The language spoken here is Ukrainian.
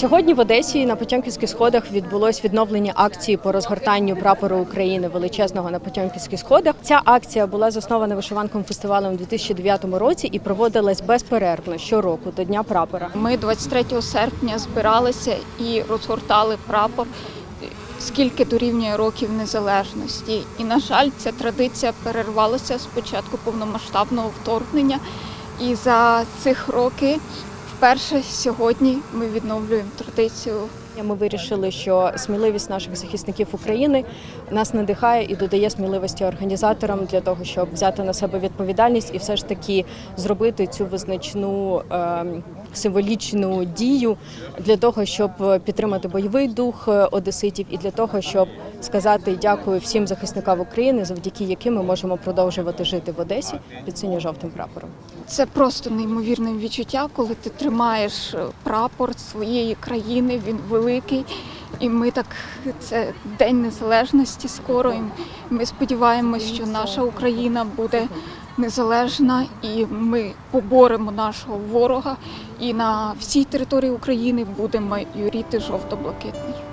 Сьогодні в Одесі на Потьомкінських сходах відбулось відновлення акції по розгортанню прапору України величезного на Потьомкінських сходах. Ця акція була заснована вишиванком фестивалем у 2009 році і проводилась безперервно щороку до Дня прапора. Ми 23 серпня збиралися і розгортали прапор. Скільки дорівнює років незалежності, і на жаль, ця традиція перервалася з початку повномасштабного вторгнення. І за цих роки вперше сьогодні ми відновлюємо традицію. Ми вирішили, що сміливість наших захисників України нас надихає і додає сміливості організаторам для того, щоб взяти на себе відповідальність і все ж таки зробити цю визначну ем, символічну дію для того, щоб підтримати бойовий дух е, одеситів, і для того, щоб сказати дякую всім захисникам України, завдяки яким ми можемо продовжувати жити в Одесі під синьо-жовтим прапором. Це просто неймовірне відчуття, коли ти тримаєш е, прапор своєї країни, він великий. І ми так, це День Незалежності скоро. І ми сподіваємось, що наша Україна буде незалежна, і ми поборемо нашого ворога. І на всій території України буде майоріти жовто-блакитний.